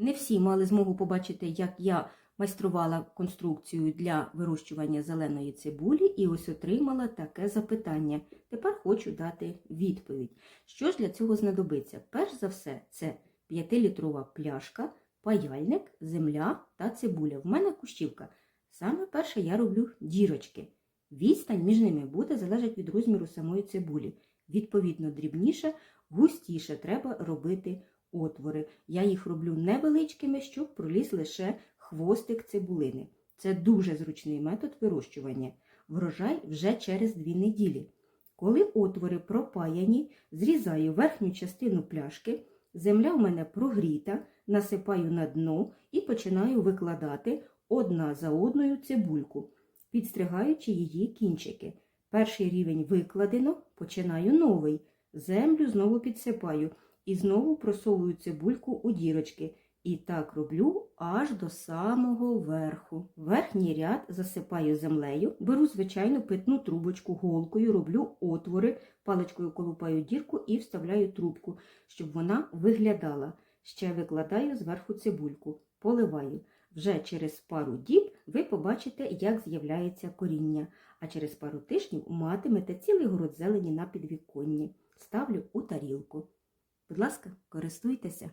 Не всі мали змогу побачити, як я майструвала конструкцію для вирощування зеленої цибулі, і ось отримала таке запитання. Тепер хочу дати відповідь. Що ж для цього знадобиться? Перш за все, це 5-літрова пляшка, паяльник, земля та цибуля. В мене кущівка. Саме перше я роблю дірочки. Відстань між ними буде залежати від розміру самої цибулі. Відповідно, дрібніше, густіше треба робити отвори. Я їх роблю невеличкими, щоб проліз лише хвостик цибулини. Це дуже зручний метод вирощування. Врожай вже через дві неділі. Коли отвори пропаяні, зрізаю верхню частину пляшки, земля в мене прогріта, насипаю на дно і починаю викладати одна за одною цибульку, підстригаючи її кінчики. Перший рівень викладено, починаю новий. Землю знову підсипаю і знову просовую цибульку у дірочки. І так роблю аж до самого верху. Верхній ряд засипаю землею, беру звичайну питну трубочку голкою, роблю отвори, паличкою колупаю дірку і вставляю трубку, щоб вона виглядала. Ще викладаю зверху цибульку, поливаю. Вже через пару діб ви побачите, як з'являється коріння, а через пару тижнів матимете цілий город зелені на підвіконні. Ставлю у тарілку. Ласка, користуйтеся.